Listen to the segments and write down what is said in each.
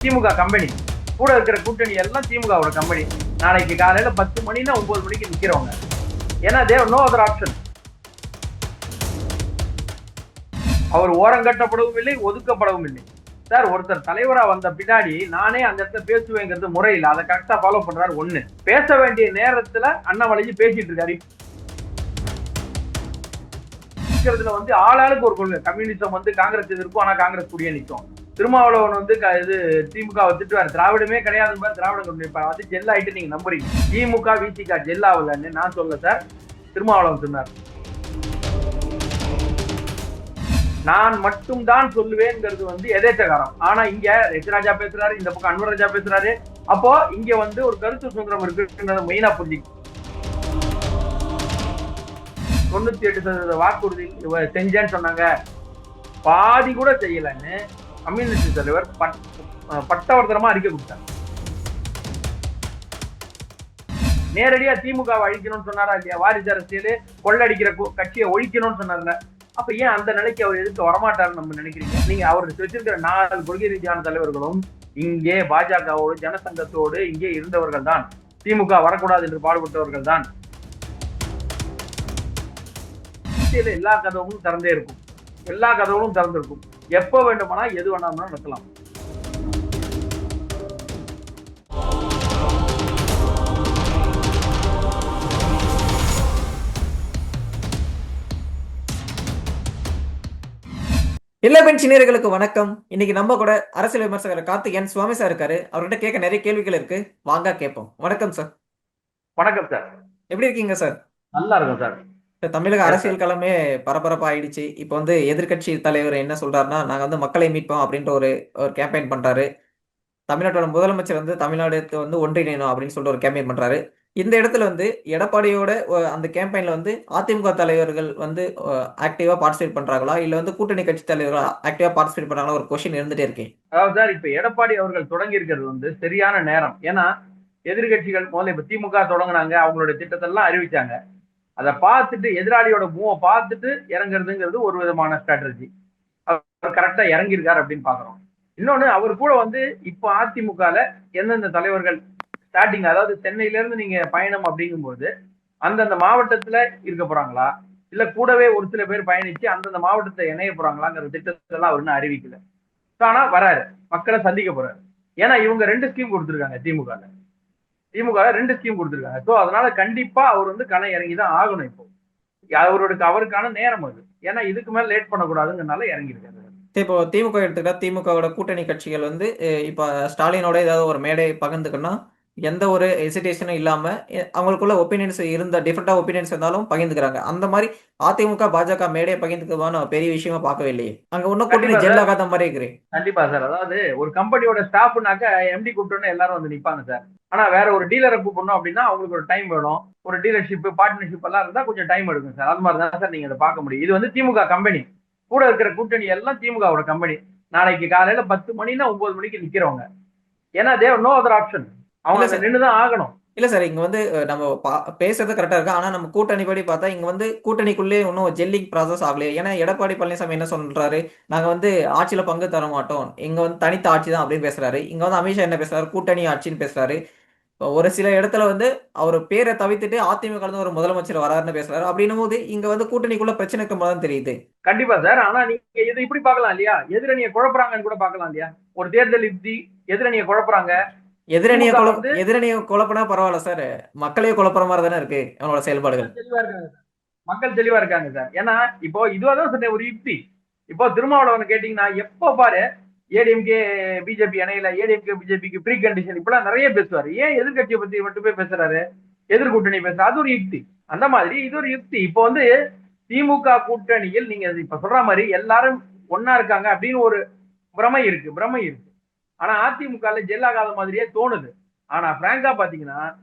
திமுக company கூட இருக்கிற கூட்டணி எல்லாம் திமுகவோட கம்பெனி நாளைக்கு காலையில் பத்து மணினா ஒன்பது மணிக்கு நிற்கிறவங்க ஏன்னா தேவ் நோ அதர் ஆப்ஷன் அவர் ஓரங்கட்டப்படவும் இல்லை ஒதுக்கப்படவும் இல்லை. சார் ஒருத்தர் தலைவராக வந்த பின்னாடி நானே அந்த இடத்துல பேசுவேங்கிறது முறையில் அதை கரெக்டாக ஃபாலோ பண்ணுறாரு ஒன்று பேச வேண்டிய நேரத்தில் அண்ணாமலைஜி பேசிட்டு இருக்காரு. இருக்கிறதுல வந்து ஆளாளுக்கு ஒரு கொள்கை. கம்யூனிசம் வந்து காங்கிரஸ் எதிர்க்கும் ஆனால் காங்கிரஸ் கூடிய நிற்கும் திருமாவளவன் வந்து க- இது திமுக திட்டுவார். திராவிடமே கிடையாது திராவிட கொண்டு அது ஜெல் ஆயிட்டு நீங்க நம்புறீங்க. திமுக விசிக ஜெல் ஆகலன்னு நான் சொல்ல சார் திருமாவளவன் சொன்னார். நான் மட்டும் தான் சொல்லுவேங்கிறது வந்து எதேச்சகாரம் ஆனா இங்க ரெஜராஜா பேசுறாரு இந்த பக்கம் அன்வர் ராஜா பேசுறாரு. அப்போ இங்க வந்து ஒரு கருத்து சுதந்திரம் இருக்குன்றத மெயினா புரிஞ்சுக்க தொண்ணூத்தி எட்டு சதவீத வாக்குறுதி செஞ்சேன்னு சொன்னாங்க. பாதி கூட செய்யலன்னு கம்யூனிஸ்ட் தலைவர் பட்- அஹ் அறிக்கை கொடுத்தார். நேரடியா திமுக அழிக்கணும்னு சொன்னாரா இல்லையா? வாரிசு அரசியல் கொள்ளடிக்கிற கட்சியை ஒழிக்கணும்னு சொன்னார்ல அப்ப ஏன் அந்த நிலைக்கு அவர் எதுக்கு வரமாட்டாருன்னு நம்ம நினைக்கிறீங்க? நீங்க அவர் வச்சிருக்கிற நாலு கொள்கை ரீதியான தலைவர்களும் இங்கே பாஜகவோடு ஜனசங்கத்தோடு இங்கே இருந்தவர்கள் தான். திமுக வரக்கூடாது என்று பாடுபட்டவர்கள் தான். எல்லா கதவும் திறந்தே இருக்கும். எல்லா கதவுகளும் திறந்திருக்கும். எப்ப வேண்டுமானா எது வேணாலும் நடக்கலாம் இல்ல பெண் சினியர்களுக்கு வணக்கம். இன்னைக்கு நம்ம கூட அரசியல் விமர்சகர் கார்த்திகேயன் சுவாமி சார் இருக்காரு. அவர்கிட்ட கேட்க நிறைய கேள்விகள் இருக்கு. வாங்க கேட்போம். வணக்கம் சார் வணக்கம் சார் எப்படி இருக்கீங்க சார் நல்லா இருக்கும் சார் தமிழக அரசியல் களமே பரபரப்பா ஆயிடுச்சு இப்போ வந்து எதிர்க்கட்சி தலைவர் என்ன சொல்றாருன்னா நாங்க வந்து மக்களை மீட்போம் அப்படின்ற ஒரு ஒரு கேம்பெயின் பண்றாரு. தமிழ்நாட்டோட முதலமைச்சர் வந்து தமிழ்நாடு வந்து ஒன்றிணையணும் அப்படின்னு சொல்லிட்டு ஒரு கேம்பெயின் பண்றாரு. இந்த இடத்துல வந்து எடப்பாடியோட அந்த கேம்பெயின்ல வந்து அதிமுக தலைவர்கள் வந்து ஆக்டிவா பார்ட்டிசிபேட் பண்றாங்களா? இல்ல வந்து கூட்டணி கட்சி தலைவர்கள் ஆக்டிவா பார்ட்டிசிபேட் பண்றாங்களா? ஒரு கொஸ்டின் இருந்துட்டே இருக்கு. அதாவது சார் இப்ப எடப்பாடி அவர்கள் தொடங்கி இருக்கிறது வந்து சரியான நேரம். ஏன்னா எதிர்கட்சிகள் முதல்ல இப்ப திமுக தொடங்குனாங்க அவங்களோட திட்டத்தெல்லாம் அறிவிச்சாங்க. அதை பார்த்துட்டு எதிராளியோட மூவை பார்த்துட்டு இறங்குறதுங்கிறது ஒரு விதமான ஸ்ட்ராட்டஜி அவர் கரெக்டா இறங்கியிருக்காரு அப்படின்னு பாக்குறோம் இன்னொன்னு அவர் கூட வந்து இப்போ அதிமுகல எந்தெந்த தலைவர்கள் ஸ்டார்டிங் அதாவது சென்னையில இருந்து நீங்க பயணம் அப்படிங்கும்போது அந்தந்த மாவட்டத்துல இருக்க போறாங்களா? இல்ல கூடவே ஒரு சில பேர் பயணிச்சு அந்தந்த மாவட்டத்தை இணைய போறாங்களாங்கிற திட்டத்தெல்லாம் அவர் அறிவிக்கல. ஆனா வராரு. மக்களை சந்திக்க போறாரு. ஏன்னா இவங்க ரெண்டு ஸ்கீம் கொடுத்துருக்காங்க திமுகல. திமுக ரெண்டு ஸ்கீம் கொடுத்துருக்காங்க. ஸோ அதனால கண்டிப்பா அவர் வந்து களம் இறங்கி தான் ஆகணும் இப்போ. அவரோட அவருக்கான நேரம் அது. ஏன்னா இதுக்கு மேல லேட் பண்ணக்கூடாதுங்கிறனால இறங்கியிருக்காரு. இப்போ திமுக எடுத்துக்கிட்டா திமுகவோட கூட்டணி கட்சிகள் வந்து இப்ப ஸ்டாலினோட ஏதாவது ஒரு மேடை பகிர்ந்துக்கன்னா எந்த ஒரு ஹெசிடேஷனும் இல்லாம அவங்களுக்குள்ள ஒப்பீனியன்ஸ் இருந்த டிஃப்ரெண்டா ஒப்பீனியன்ஸ் இருந்தாலும் பகிர்ந்துக்கிறாங்க. அந்த மாதிரி அதிமுக பாஜக மேடையை பகிர்ந்துக்குவான பெரிய விஷயமா பார்க்கவே இல்லையே. அங்க ஒன்னும் கூட்டணி ஜெல் ஆகாத மாதிரி இருக்கிறேன் கண்டிப்பா சார். அதாவது ஒரு கம்பெனியோட ஸ்டாஃப்னாக்க எம்டி கூப்பிட்டோன்னு எல்லாரும் வந்து நிப்பாங்க சார். ஆனா வேற ஒரு டீலரை கூப்பிடணும் அப்படின்னா அவங்களுக்கு ஒரு டைம் வேணும். ஒரு டீலர்ஷிப் பார்ட்னர்ஷிப் எல்லாம் இருந்தா கொஞ்சம் டைம் எடுக்கும் சார். அது மாதிரி தான் சார் நீங்க அதை பார்க்க முடியும். இது வந்து திமுக கம்பெனி கூட இருக்கிற கூட்டணி எல்லாம் திமுகவோட கம்பெனி நாளைக்கு காலையில பத்து மணினா ஒன்பது மணிக்கு நிக்கிறவங்க. ஏன்னா தேவ் நோ அதர் ஆப்ஷன் அவங்க இல்ல சார். நின்று தான் ஆகணும். இல்ல சார் இங்க வந்து நம்ம பேசுறது கரெக்டா இருக்கு? ஆனா நம்ம கூட்டணி படி பார்த்தா இங்க வந்து கூட்டணிக்குள்ளே இன்னும் ஜெல்லிங் ப்ராசஸ் ஆகலையே. ஏன்னா எடப்பாடி பழனிசாமி என்ன சொல்றாரு? நாங்க வந்து ஆட்சியில பங்கு தர மாட்டோம். இங்க வந்து தனித்த ஆட்சி தான் அப்படின்னு பேசுறாரு. இங்க வந்து அமித்ஷா என்ன பேசுறாரு? கூட்டணி ஆட்சின்னு பேசுறாரு. ஒரு சில இடத்துல வந்து அவர் பேரை தவிர்த்துட்டு அதிமுக ஒரு முதலமைச்சர் வராருன்னு பேசுறாரு. அப்படின்னும் போது இங்க வந்து கூட்டணிக்குள்ள பிரச்சனை இருக்க மாதிரி தான் தெரியுது. கண்டிப்பா சார். ஆனா நீங்க இதை இப்படி பார்க்கலாம் இல்லையா? எதிரணியை குழப்புறாங்கன்னு கூட பார்க்கலாம் இல்லையா? ஒரு தேர்தல் யுக்தி எதிரணியை குழப்புறாங்க. எதிரணியை குழப்ப எதிரணியை குழப்பினா பரவாயில்ல சார். மக்களையே குழப்புற மாதிரி தானே இருக்கு அவனோட செயல்பாடுகள். தெளிவா இருக்காங்க. மக்கள் தெளிவா இருக்காங்க சார். ஏன்னா இப்போ இதுவாதான் சொன்னேன் ஒரு யுக்தி. இப்போ திருமாவளவன் கேட்டீங்கன்னா எப்ப பாரு ஏடிஎம்கே பிஜேபி இணையில ஏடிஎம்கே பிஜேபிக்கு ப்ரீ கண்டிஷன் இப்பெல்லாம் நிறைய பேசுவாரு. ஏன் எதிர்கட்சியை பத்தி மட்டுமே பேசுறாரு? எதிர்கூட்டணி பேசுறாரு. அது ஒரு யுக்தி. அந்த மாதிரி இது ஒரு யுக்தி. இப்போ வந்து திமுக கூட்டணியில் நீங்க இப்ப சொல்ற மாதிரி எல்லாரும் ஒன்னா இருக்காங்க அப்படின்னு ஒரு பிரமை இருக்கு. பிரமை இருக்கு. ஆனா அதிமுகல ஜெல்லாகாத மாதிரியே தோணுது. ஆனா பிராங்கா பாத்தீங்கன்னா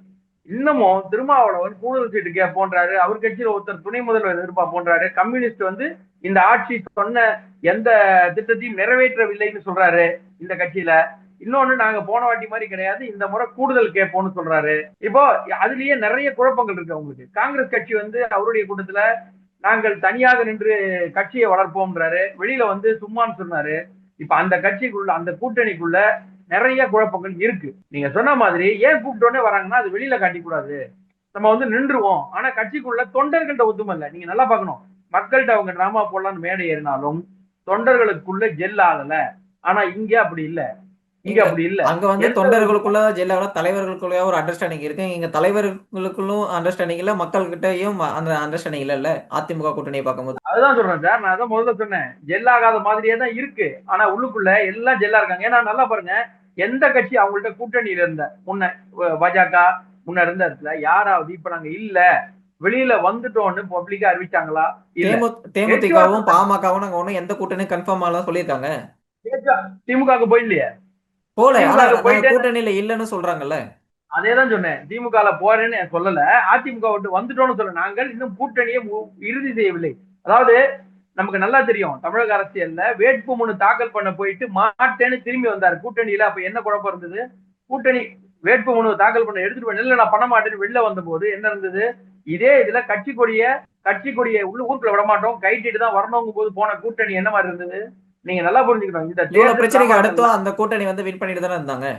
இன்னமும் திருமாவளவன் கூடுதல் சீட்டு கேட்போன்றாரு அவர் கட்சியில ஒருத்தர் துணை முதல்வர் எதிர்பார்ப்போன்றாரு கம்யூனிஸ்ட் வந்து இந்த ஆட்சி சொன்ன எந்த திட்டத்தையும் நிறைவேற்றவில்லைன்னு சொல்றாரு இந்த கட்சியில. இன்னொன்னு நாங்க போன வாட்டி மாதிரி கிடையாது இந்த முறை கூடுதல் கேட்போம்னு சொல்றாரு. இப்போ அதுலயே நிறைய குழப்பங்கள் இருக்கு அவங்களுக்கு. காங்கிரஸ் கட்சி வந்து அவருடைய கூட்டத்துல நாங்கள் தனியாக நின்று கட்சியை வளர்ப்போம்ன்றாரு. வெளியில வந்து சும்மான்னு சொன்னாரு. இப்ப அந்த கட்சிக்குள்ள அந்த கூட்டணிக்குள்ள நிறைய குழப்பங்கள் இருக்கு. நீங்க சொன்ன மாதிரி ஏன் கூப்பிட்டோன்னே வராங்கன்னா அது வெளியில காட்டிக்கூடாது. நம்ம வந்து நின்றுவோம். ஆனா கட்சிக்குள்ள தொண்டர்கள்ட்ட ஒத்துமை இல்லை. நீங்க நல்லா பார்க்கணும். மக்கள்கிட்ட அவங்க டிராமா போடலாம்னு மேடை ஏறினாலும் தொண்டர்களுக்குள்ள ஜெல் ஆகல. ஆனா இங்க அப்படி இல்ல. இங்க அப்படி இல்ல. அங்க வந்து தொண்டர்களுக்குள்ள ஜெல்லாவில தலைவர்களுக்குள்ள ஒரு அண்டர்ஸ்டாண்டிங் இருக்கு. இங்க தலைவர்களுக்குள்ளும் அண்டர்ஸ்டாண்டிங் இல்ல மக்கள்கிட்டயும் அந்த அண்டர்ஸ்டாண்டிங் இல்ல இல்ல அதிமுக கூட்டணியை பார்க்கும்போது. அதுதான் சொல்றேன் சார். நான் அதான் முதல்ல சொன்னேன். ஜெல் ஆகாத மாதிரியே தான் இருக்கு. ஆனா உள்ளுக்குள்ள எல்லாம் ஜெல்லா இருக்காங்க. ஏன்னா நல்லா பாருங்க எந்த கட்சி அவங்கள்ட்ட கூட்டணியில இருந்த முன்ன பாஜக முன்ன இருந்த இடத்துல யாராவது இப்ப நாங்க இல்ல. வெளியில வந்துட்டோம்னு பப்ளிக்கா அறிவிச்சாங்களா? தேமுதிகவும் பாமகவும் நாங்க ஒண்ணும் எந்த கூட்டணியும் கன்ஃபார்ம் ஆகலாம் சொல்லியிருக்காங்க. திமுகவுக்கு போயிடலையே. போல திமுக கூட்டணியில இல்லன்னு சொல்றாங்கல்ல. அதே தான் சொன்னேன். திமுக போறேன்னு சொல்லல. அதிமுக விட்டு வந்துட்டோம்னு சொல்ல நாங்கள் இன்னும் கூட்டணியை இறுதி செய்யவில்லை. அதாவது நமக்கு நல்லா தெரியும். தமிழக அரசியல்ல வேட்புமனு தாக்கல் பண்ண போயிட்டு மாட்டேன்னு திரும்பி வந்தாரு. கூட்டணியில அப்ப என்ன குழப்பம் இருந்தது? கூட்டணி வேட்புமனு தாக்கல் பண்ண எடுத்துட்டு போய் இல்ல நான் பண்ண மாட்டேன்னு வெளில வந்தபோது என்ன இருந்தது? இதே இதுல கட்சி கொடிய கட்சி கொடியை உள்ள ஊருக்குள்ள விட மாட்டோம் கைட்டிட்டு தான் வரணுங்கும் போது போன கூட்டணி என்ன மாதிரி இருந்தது? நீங்க நல்லா புரிஞ்சுக்கணும். இந்த பிரச்சனைக்கு அடுத்தும் அந்த கூட்டணி வந்து வின் பண்ணிட்டு தானே இருந்தாங்க?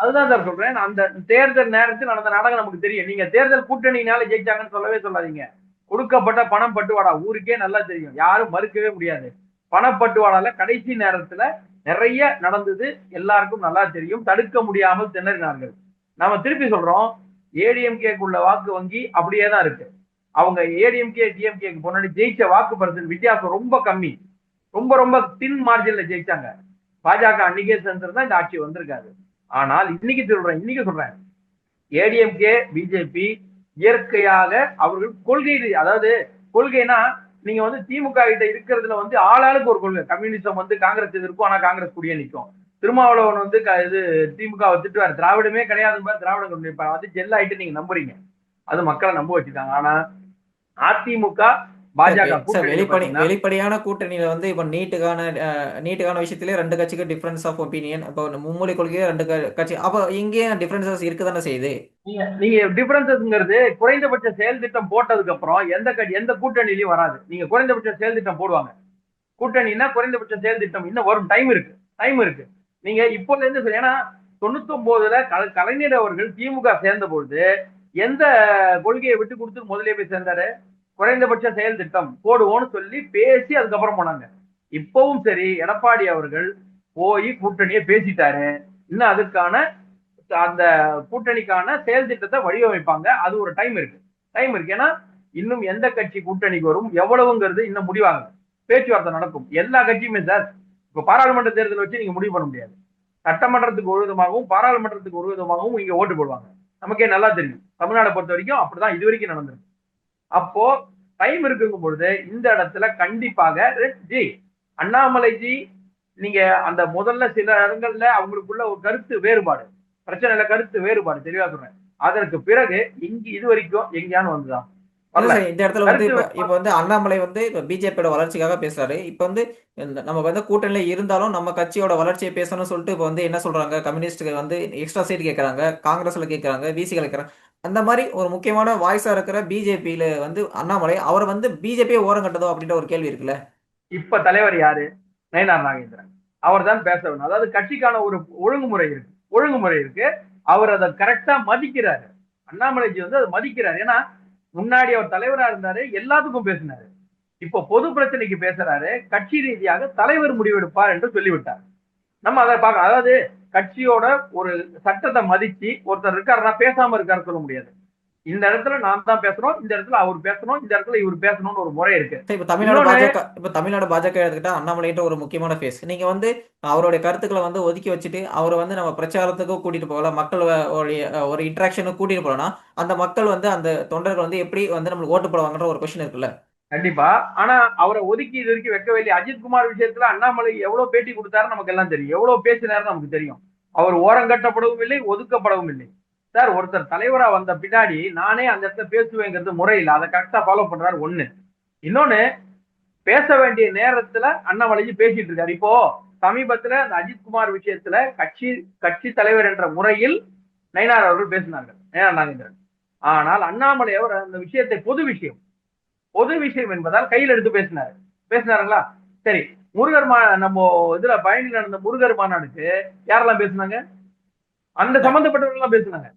அதுதான் சார் சொல்றேன். அந்த தேர்தல் நேரத்தில் நடந்த நாடகம் நமக்கு தெரியும். நீங்க தேர்தல் கூட்டணினால ஜெயிச்சாங்கன்னு சொல்லவே சொல்லாதீங்க. கொடுக்கப்பட்ட பணம் பட்டுவாடா? ஊருக்கே நல்லா தெரியும். யாரும் மறுக்கவே முடியாது. பணப்பட்டுவாடால கடைசி நேரத்துல நிறைய நடந்தது. எல்லாருக்கும் நல்லா தெரியும். தடுக்க முடியாமல் திணறினார்கள். நாம திருப்பி சொல்றோம். ஏடிஎம்கேக்குள்ள வாக்கு வங்கி அப்படியே தான் இருக்கு. அவங்க ஏடிஎம்கே டிஎம்கேக்கு முன்னாடி ஜெயிச்ச வாக்கு பர்சன்ட் வித்தியாசம் ரொம்ப கம்மி. ரொம்ப ரொம்ப தின் மார்ஜின்ல ஜெயிச்சாங்க. பாஜக அன்னைக்கே சேர்ந்திருந்தா இந்த ஆட்சி வந்திருக்காது. ஆனால் இன்னைக்கு சொல்றேன் இன்னைக்கு சொல்றேன். ஏடிஎம்கே பிஜேபி இயற்கையாக அவர்கள் கொள்கை அதாவது கொள்கைனா நீங்க வந்து திமுக கிட்ட இருக்கிறதுல வந்து ஆளாளுக்கு ஒரு கொள்கை. கம்யூனிசம் வந்து காங்கிரஸ் எதிர்க்கும் ஆனா காங்கிரஸ் கூடிய நிற்கும் திருமாவளவன் வந்து இது திமுக திட்டுவார். திராவிடமே கிடையாது திராவிடம் கொண்டு. அது ஜெல் ஆயிட்டு நீங்க நம்புறீங்க. அது மக்களை நம்ப வச்சுட்டாங்க. ஆனா அதிமுக வெளிப்படையான கூட்டணியில வந்து இப்ப நீட்டுக்கான நீட்டுக்கான விஷயத்திலே ரெண்டு கட்சிக்கு டிஃபரன்ஸ் ஆஃப் ஒப்பீனியன் இப்போ மும்மொழி கொள்கையே ரெண்டு கட்சி அப்போ இங்கேயும் டிஃபரன்சஸ் இருக்குதானே செய்யுது? நீங்க டிஃபரன்சஸ்ங்கிறது குறைந்தபட்ச செயல் திட்டம் போட்டதுக்கு அப்புறம் எந்த கட்சி எந்த கூட்டணியிலயும் வராது. நீங்க குறைந்தபட்ச செயல் திட்டம் போடுவாங்க. கூட்டணினா குறைந்தபட்ச செயல் திட்டம். இன்னும் வரும். டைம் இருக்கு. டைம் இருக்கு. நீங்க இப்போல இருந்து ஏன்னா தொண்ணூத்தி ஒன்பதுல கலைஞர் அவர்கள் திமுக சேர்ந்த பொழுது எந்த கொள்கையை விட்டு கொடுத்து முதலே போய் சேர்ந்தாரு? குறைந்தபட்ச செயல் திட்டம் போடுவோம்னு சொல்லி பேசி அதுக்கப்புறம் போனாங்க. இப்பவும் சரி எடப்பாடி அவர்கள் போய் கூட்டணியை பேசிட்டாரு. இன்னும் அதுக்கான அந்த கூட்டணிக்கான செயல் திட்டத்தை வடிவமைப்பாங்க. அது ஒரு டைம் இருக்கு. டைம் இருக்கு. ஏன்னா இன்னும் எந்த கட்சி கூட்டணிக்கு வரும்? எவ்வளவுங்கிறது இன்னும் முடிவாங்க பேச்சுவார்த்தை நடக்கும். எல்லா கட்சியுமே சார். இப்ப பாராளுமன்ற தேர்தல் வச்சு நீங்க முடிவு பண்ண முடியாது. சட்டமன்றத்துக்கு ஒரு விதமாகவும் பாராளுமன்றத்துக்கு ஒரு விதமாகவும் இங்க ஓட்டு போடுவாங்க. நமக்கே நல்லா தெரியும். தமிழ்நாடை பொறுத்த வரைக்கும் அப்படிதான் இது வரைக்கும் நடந்திருக்கு. அப்போ டைம் இருக்குங்கும் பொழுது இந்த இடத்துல கண்டிப்பாக ஜி அண்ணாமலைஜி நீங்க அந்த முதல்ல சில இடங்கள்ல அவங்களுக்குள்ள ஒரு கருத்து வேறுபாடு பிரச்சனையில கருத்து வேறுபாடு தெளிவா சொல்றேன். அதற்கு பிறகு இங்கு இது வரைக்கும் எங்கேயானு வந்துதான் இந்த இடத்துல வந்து இப்ப இப்ப வந்து அண்ணாமலை வந்து இப்ப பிஜேபியோட வளர்ச்சிக்காக பேசுறாரு. இப்ப வந்து நம்ம வந்து கூட்டணியில இருந்தாலும் நம்ம கட்சியோட வளர்ச்சியை பேசணும்னு சொல்லிட்டு இப்ப வந்து என்ன சொல்றாங்க? கம்யூனிஸ்ட் வந்து எக்ஸ்ட்ரா சீட் கேட்கறாங்க காங்கிரஸ்ல கேட்கறாங்க விசிகள் கேட்கறாங்க அந்த மாதிரி ஒரு முக்கியமான வாய்ஸா இருக்கிற பிஜேபியில வந்து அண்ணாமலை அவர் வந்து பிஜேபியை ஓரம் கட்டதோ அப்படின்ற ஒரு கேள்வி இருக்குல்ல? இப்ப தலைவர் யாரு? நயனார் நாகேந்திரன். அவர் தான் பேச வேணும். அதாவது கட்சிக்கான ஒரு ஒழுங்குமுறை இருக்கு. ஒழுங்குமுறை இருக்கு. அவர் அதை கரெக்டா மதிக்கிறாரு. அண்ணாமலைஜி வந்து அதை மதிக்கிறாரு. ஏன்னா முன்னாடி அவர் தலைவரா இருந்தாரு எல்லாத்துக்கும் பேசினாரு. இப்போ பொது பிரச்சனைக்கு பேசுறாரு கட்சி ரீதியாக தலைவர் முடிவெடுப்பார் என்று சொல்லிவிட்டார். நம்ம அதை பார்க்க அதாவது கட்சியோட ஒரு சட்டத்தை மதிச்சு ஒருத்தர் இருக்காருன்னா பேசாம இருக்காரு சொல்ல முடியாது. இந்த இடத்துல நான் தான் பேசணும் இந்த இடத்துல அவர் பேசணும் இந்த இடத்துல இவர் பேசணும்னு ஒரு முறை இருக்கு. இப்ப தமிழ்நாடு பாஜக இப்ப தமிழ்நாடு பாஜக எடுத்துக்கிட்டா அண்ணாமலைன்ற ஒரு முக்கியமான ஃபேஸ் நீங்க வந்து அவருடைய கருத்துக்களை வந்து ஒதுக்கி வச்சுட்டு அவரை வந்து நம்ம பிரச்சாரத்துக்கு கூட்டிட்டு போகல மக்கள் ஒரு இன்ட்ராக்ஷனுக்கு கூட்டிட்டு போகலன்னா அந்த மக்கள் வந்து அந்த தொண்டர்கள் வந்து எப்படி வந்து நம்மளுக்கு ஓட்டு போடுவாங்கன்ற ஒரு கொஸ்டின் இருக்குல்ல. கண்டிப்பா. ஆனா அவரை ஒதுக்கி இது வரைக்கும் வைக்கவே இல்லை அஜித் குமார் விஷயத்துல அண்ணாமலை எவ்வளவு பேட்டி கொடுத்தாரு நமக்கு எல்லாம் தெரியும். எவ்வளவு பேசினாரு நமக்கு தெரியும். அவர் ஓரங்கட்டப்படவும் இல்லை ஒதுக்கப்படவும் இல்லை. சார் ஒருத்தர் தலைவரா வந்த பின்னாடி நானே அந்த இடத்துல பேசுவேங்கிறது முறையில் அதை கரெக்டா ஃபாலோ பண்றாரு ஒண்ணு. இன்னொன்னு பேச வேண்டிய நேரத்துல அண்ணாமலைஜி பேசிட்டு இருக்காரு. இப்போ சமீபத்துல அந்த அஜித் குமார் விஷயத்துல கட்சி கட்சி தலைவர் என்ற முறையில் நயினார் அவர்கள் பேசினார்கள். நயினார் நாகேந்திரன். ஆனால் அண்ணாமலை அவர் அந்த விஷயத்தை பொது விஷயம் பொது விஷயம் என்பதால் கையில் எடுத்து பேசினார். பேசினாருங்களா? சரி முருகர் மா நம்ம இதுல பயணி நடந்த முருகர் மாநாடுக்கு யாரெல்லாம் பேசுனாங்க? அந்த சம்பந்தப்பட்டவர்கள் எல்லாம் பேசுனாங்க.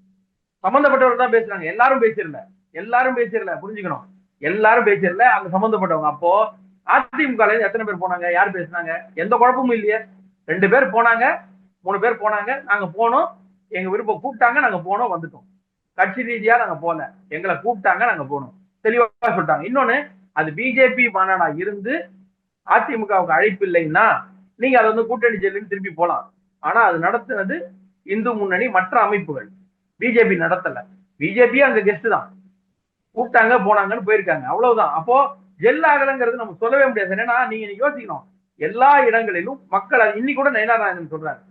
சம்பந்தப்பட்டவர்கள் தான் பேசுறாங்க. எல்லாரும் பேசிடல எல்லாரும் பேசிடல புரிஞ்சுக்கணும். எல்லாரும் பேசிடல அந்த சம்பந்தப்பட்டவங்க. அப்போ அதிமுக எத்தனை பேர் போனாங்க? யார் பேசுனாங்க? எந்த குழப்பமும் இல்லையே. ரெண்டு பேர் போனாங்க. மூணு பேர் போனாங்க. நாங்க போனோம். எங்க விருப்பம் கூப்பிட்டாங்க. நாங்க போனோம். வந்துட்டோம். கட்சி ரீதியா நாங்க போல எங்களை கூப்பிட்டாங்க. நாங்க போனோம். தெளிவா சொல்லிட்டாங்க. இன்னொன்னு அது பிஜேபி மாநாடா இருந்து அதிமுகவுக்கு அழைப்பு இல்லைன்னா நீங்க அதை வந்து கூட்டணி ஜெயிலுன்னு திருப்பி போலாம். ஆனா அது நடத்துனது இந்து முன்னணி மற்ற அமைப்புகள். பிஜேபி நடத்தல. பிஜேபி அங்க கெஸ்ட் தான். கூப்பிட்டாங்க போனாங்கன்னு போயிருக்காங்க. அவ்வளவுதான். அப்போ ஜெல் ஆகலைங்கிறது நம்ம சொல்லவே முடியாது. ஏன்னா நீங்க யோசிக்கணும். எல்லா இடங்களிலும் மக்கள் இன்னைக்கு கூட நயனாராயணன் சொல்றாரு.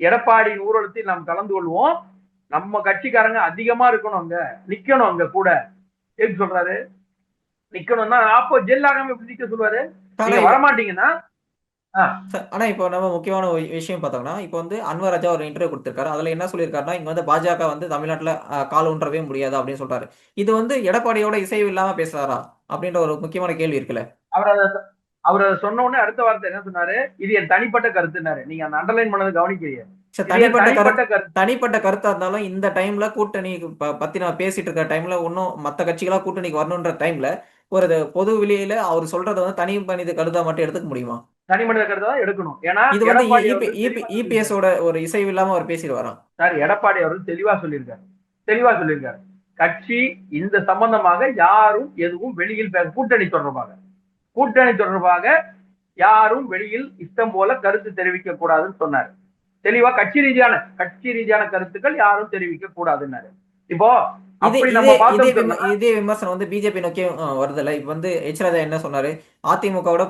எடப்பாடியின் ஊர்வலத்தில் நாம் கலந்து கொள்வோம். நம்ம கட்சிக்காரங்க அதிகமா இருக்கணும் அங்க. நிக்கணும் அங்க கூட. எதுக்கு சொல்றாரு? நிக்கணும்னா அப்போ ஜெல் ஆகாம எப்படி நிக்க சொல்லுவாரு? நீங்க வரமாட்டீங்கன்னா ஆனா இப்போ நம்ம முக்கியமான ஒரு விஷயம் பார்த்தோம்னா இப்போ வந்து அன்வர் ராஜா ஒரு இன்டர்வியூ கொடுத்திருக்காரு. அதுல என்ன சொல்லியிருக்காருன்னா இங்க வந்து பாஜக வந்து தமிழ்நாட்டுல கால் ஊன்றவே முடியாது அப்படின்னு சொல்றாரு. இது வந்து எடப்பாடியோட இசைவு இல்லாம பேசுறாரா? அப்படின்ற ஒரு முக்கியமான கேள்வி இருக்குல்ல. அவர் அவர் சொன்ன உடனே அடுத்த வார்த்தை என்ன சொன்னாரு? இது என் தனிப்பட்ட கருத்துனாரு நீங்க அந்த அண்டர்லைன் பண்ணது கவனிக்கிறீங்க. தனிப்பட்ட கருத்து தனிப்பட்ட கருத்து இருந்தாலும் இந்த டைம்ல கூட்டணி பத்தி நான் பேசிட்டு இருக்க டைம்ல இன்னும் மத்த கட்சிகளா கூட்டணிக்கு வரணுன்ற டைம்ல ஒரு பொது வெளியில அவர் சொல்றதை வந்து தனி மனித கருத்தா மட்டும் எடுத்துக்க முடியுமா? தனி மனித கருத்தை தான் எடுக்கணும். ஏன்னா இது வந்து ஒரு இசைவு இல்லாம அவர் பேசிட்டு வரான். சார் எடப்பாடி அவர்கள் தெளிவா சொல்லியிருக்காரு. தெளிவா சொல்லியிருக்காரு. கட்சி இந்த சம்பந்தமாக யாரும் எதுவும் வெளியில் பேச கூட்டணி தொடர்பாக கூட்டணி தொடர்பாக யாரும் வெளியில் இஷ்டம் போல கருத்து தெரிவிக்க கூடாதுன்னு சொன்னாரு. தெளிவா கட்சி ரீதியான கட்சி ரீதியான கருத்துக்கள் யாரும் தெரிவிக்க கூடாதுன்னாரு. இப்போ இதே விமர்சனம் வந்து பிஜேபி நோக்கி அஹ், வருதுல்ல. இப்ப வந்து எச் ராஜா என்ன சொன்னாரு? அதிமுகவோட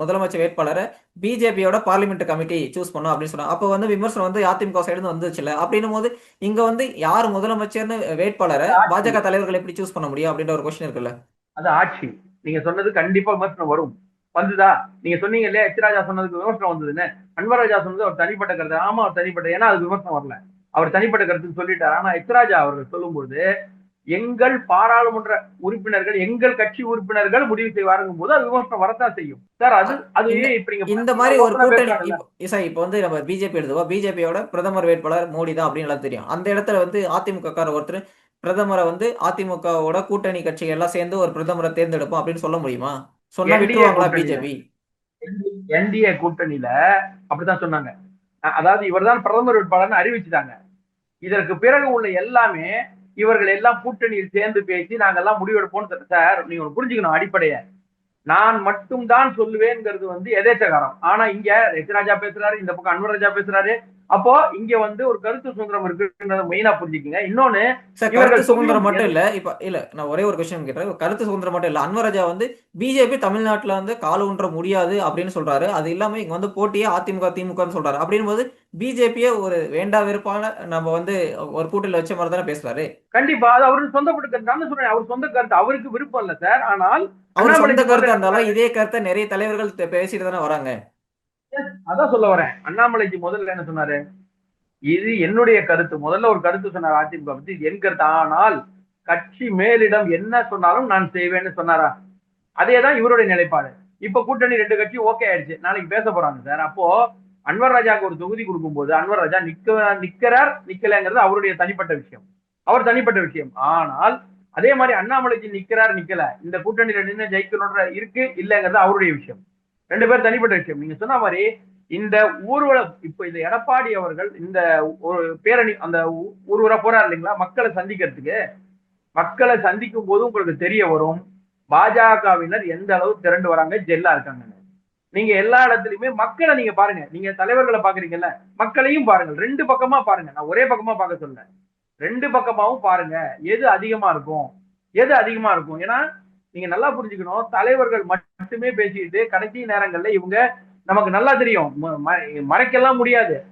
முதலமைச்சர் வேட்பாளரை பிஜேபியோட பார்லிமெண்ட் கமிட்டி சூஸ் பண்ணும் அப்படின்னு சொன்னாங்க. அப்போ வந்து விமர்சனம் வந்து அதிமுக சைடு இருந்து வந்துச்சுல்ல அப்படின்னும் போது இங்க வந்து யார் முதலமைச்சர்னு வேட்பாளரை பாஜக தலைவர்கள் எப்படி சூஸ் பண்ண முடியும் அப்படின்ற ஒரு கொஸ்டின் இருக்குல்ல. அது ஆட்சி. நீங்க சொன்னது கண்டிப்பா விமர்சனம் வரும். வந்துதா? நீங்க சொன்னீங்க இல்லையா? எச் ராஜா சொன்னதுக்கு விமர்சனம் வந்ததுன்னு. அன்வர் ராஜா சொன்னது அவர் தனிப்பட்ட கருத்து. ஆமா அவர் தனிப்பட்ட. ஏன்னா அதுக்கு விமர்சனம் வரல. அவர் தனிப்பட்ட கருத்துன்னு சொல்லிட்டாரு. ஆனா எச் ராஜா அவர்கள் சொல்லும்போது எங்கள் பாராளுமன்ற உறுப்பினர்கள் எங்கள் கட்சி உறுப்பினர்கள் முடிவு செய்வாருங்கும் போது அது விமர்சனம் வரத்தான் செய்யும். சார் அது அது இந்த- இப்ப நீங்க இந்த மாதிரி ஒரு கூட்டணி சார் இப்போ வந்து நம்ம பிஜேபி எடுத்துக்கோ. பிஜேபியோட பிரதமர் வேட்பாளர் மோடி தான் அப்படின்னு எல்லாம் தெரியும். அந்த இடத்துல வந்து அதிமுக கார ஒருத்தர் பிரதமரை வந்து அதிமுகவோட கூட்டணி கட்சிகள் எல்லாம் சேர்ந்து ஒரு பிரதமரை தேர்ந்தெடுப்போம் அப்படின்னு சொல்ல முடியுமா? சொன்னா விட்டுருவாங்களா. பிஜேபி என்டிஏ கூட்டணியில அப்படித்தான் சொன்னாங்க. அதாவது இவர்தான் பிரதமர் வேட்பாளர்னு அறிவிச்சுட்டாங்க. இதற்கு பிறகு உள்ள எல்லாமே இவர்கள் எல்லாம் கூட்டணியில் சேர்ந்து பேசி நாங்கெல்லாம் முடிவெடுப்போம்னு சார் நீங்க புரிஞ்சுக்கணும் அடிப்படைய. நான் மட்டும் தான் சொல்லுவேங்கிறது வந்து எதேச்சகாரம் ஆனா இங்க ரஜராஜா பேசுறாரு இந்த பக்கம் அன்வர் ராஜா பேசுறாரு அப்போ இங்க வந்து ஒரு கருத்து சுதந்திரம் இருக்குன்றத மெயினா புரிஞ்சுக்கங்க. இன்னொன்னு கருத்து சுதந்திரம் மட்டும் இல்ல இப்ப இல்ல நான் ஒரே ஒரு கொஸ்டின் கேட்டேன் கருத்து சுதந்திரம் மட்டும் இல்ல அன்வர் ராஜா வந்து பிஜேபி தமிழ்நாட்டுல வந்து கால் ஊன்ற முடியாது அப்படின்னு சொல்றாரு. அது இல்லாம இங்க வந்து போட்டியே அதிமுக திமுகன்னு சொல்றாரு. அப்படின்னும் போது பிஜேபியே ஒரு வேண்டா வெறுப்பான நம்ம வந்து ஒரு கூட்டணியில வச்ச மாதிரி தானே பேசுறாரு. கண்டிப்பா அது அவருக்கு சொந்தப்பட்ட கருத்து நான் சொல்றேன். அவர் சொந்த கருத்து அவருக்கு விருப்பம் இல்ல சார். ஆனால் அவர் சொந்த கருத்து இருந்தாலும் இதே கருத்தை நிறைய தலைவர்கள் பேசிட்டு தானே வராங்க. அதான் சொல்ல வரேன். அண்ணாமலைக்கு முதல்ல என்ன சொன்னாரு? இது என்னுடைய கருத்து. முதல்ல ஒரு கருத்து சொன்னார் அதிமுக பத்தி. என் கருத்து. ஆனால் கட்சி மேலிடம் என்ன சொன்னாலும் நான் செய்வேன்னு சொன்னாரா? அதேதான் இவருடைய நிலைப்பாடு. இப்ப கூட்டணி ரெண்டு கட்சி ஓகே ஆயிடுச்சு. நாளைக்கு பேச போறாங்க சார். அப்போ அன்வர் ராஜாக்கு ஒரு தொகுதி கொடுக்கும்போது அன்வர் ராஜா நிக்க நிக்கிறார் நிக்கலங்கிறது அவருடைய தனிப்பட்ட விஷயம். அவர் தனிப்பட்ட விஷயம். ஆனால் அதே மாதிரி அண்ணாமலைக்கு நிக்கிறார் நிக்கல. இந்த கூட்டணியில நின்று ஜெயிக்கணுன்ற இருக்கு இல்லங்கிறது அவருடைய விஷயம். ரெண்டு பேரும் தனிப்பட்ட விஷயம். நீங்க சொன்ன மாதிரி இந்த ஊர்வலம் இப்ப இந்த எடப்பாடி அவர்கள் இந்த ஒரு பேரணி அந்த ஊ- ஊர்வல போறாரு இல்லைங்களா? மக்களை சந்திக்கிறதுக்கு. மக்களை சந்திக்கும் போது உங்களுக்கு தெரிய வரும் பாஜகவினர் எந்த அளவு திரண்டு வராங்க ஜெல்லா இருக்காங்க நீங்க எல்லா இடத்துலயுமே மக்களை நீங்க பாருங்க. நீங்க தலைவர்களை பாக்குறீங்கல்ல மக்களையும் பாருங்க ரெண்டு பக்கமா பாருங்க. நான் ஒரே பக்கமா பார்க்க சொல்ல ரெண்டு பக்கமாவும் பாருங்க. எது அதிகமா இருக்கும்? எது அதிகமா இருக்கும்? ஏன்னா நீங்க நல்லா புரிஞ்சுக்கணும். தலைவர்கள் மட்டுமே பேசிட்டு கடைசி நேரங்கள்ல இவங்க நமக்கு நல்லா தெரியும். ம- ம- முடியாது.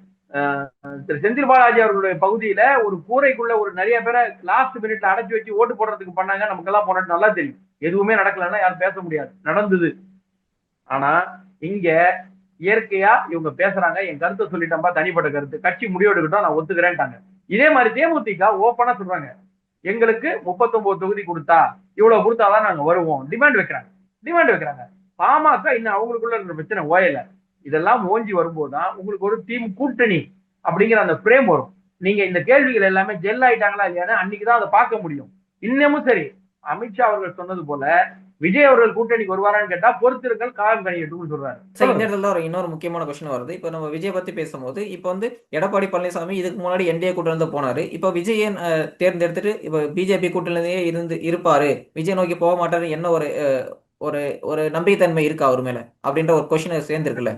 திரு செந்தில் பாலாஜி அவர்களுடைய பகுதியில ஒரு கூரைக்குள்ள ஒரு நிறைய பேரை லாஸ்ட் மினிட்ல அடைச்சு வச்சு ஓட்டு போடுறதுக்கு பண்ணாங்க. நமக்கெல்லாம் போனது நல்லா தெரியும். எதுவுமே நடக்கலன்னா யாரும் பேச முடியாது. நடந்தது. ஆனா இங்க இயற்கையா இவங்க பேசுறாங்க. என் கருத்தை சொல்லிட்டம்பா தனிப்பட்ட கருத்து. கட்சி முடிவெடுக்கட்டும் நான் ஒத்துக்கிறேன்ட்டாங்க. இதே மாதிரி தேமுதிக ஓப்பனா சொல்றாங்க. எங்களுக்கு 39 தொகுதி கொடுத்தா இவ்வளவு கொடுத்தாதான் நாங்க வருவோம். டிமாண்ட் வைக்கிறாங்க. டிமாண்ட் வைக்கிறாங்க. பாமக இன்னும் அவங்களுக்குள்ள இருக்கிற பிரச்சனை ஓயல. இதெல்லாம் ஓஞ்சி வரும்போது தான் உங்களுக்கு ஒரு டீம் கூட்டணி அப்படிங்கிற அந்த பிரேம் வரும். நீங்க இந்த கேள்விகள் எல்லாமே ஜெல் ஆயிட்டாங்களா இல்லையான்னு அன்னைக்குதான் அதை பார்க்க முடியும். இன்னமும் சரி அமித்ஷா அவர்கள் சொன்னது போல விஜய் அவர்கள் கூட்டணிக்கு வருவாரான்னு கேட்டா பொறுத்திருங்கள் காலம் கணியட்டும்னு சொல்றாரு. சரி இந்த இடத்துல ஒரு இன்னொரு முக்கியமான கொஸ்டின் வருது. இப்போ நம்ம விஜய் பத்தி பேசும்போது இப்போ வந்து எடப்பாடி பழனிசாமி இதுக்கு முன்னாடி என்டிஏ கூட்டணி இருந்து போனாரு. இப்போ விஜயை தேர்ந்தெடுத்துட்டு இப்போ பிஜேபி கூட்டணியிலேயே இருந்து இருப்பாரு. விஜய் நோக்கி போக மாட்டாரு என்ன ஒரு ஒரு ஒரு நம்பிக்கைத்தன்மை இருக்கா அவர் மேல? அப்படின்ற ஒரு கொஸ்டின் சேர்ந்துருக்குல்ல.